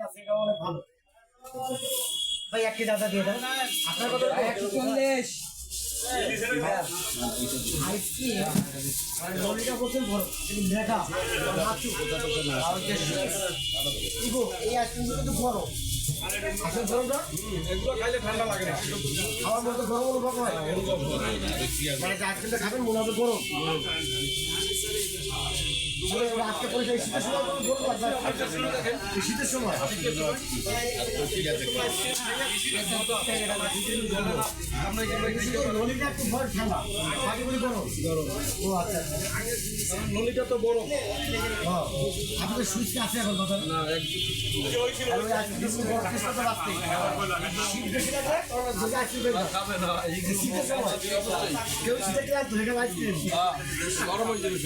ভালো ভাই একটি দাদা দিয়ে দেন আপনার কত একশো চল্লিশ। আইসক্রিম। কিন্তু এই বড় খাওয়ার মতো গরম অনুভব হয় মানে আইসক্রিমটা খাবেন মনে হবে গরম শীতের সময় ললিটা তো বড়। আপনাদের সুইচ আছে এখন কথা শীতের সময় গরম হয়ে যাবে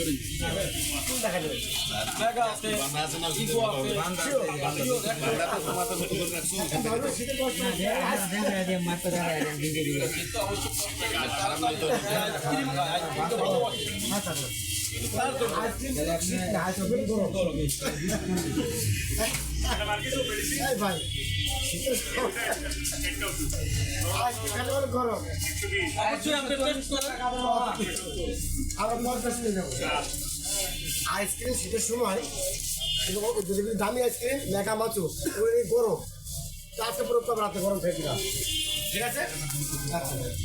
ভাই, গরম। আবার পঞ্চাশ নিয়ে যাব। আইসক্রিম শীতের সময় যদি দামি আইসক্রিম মেঘা মাছু ওই গরম তো পুরো রাতে গরম খেয়ে দিলাম ঠিক আছে? আচ্ছা।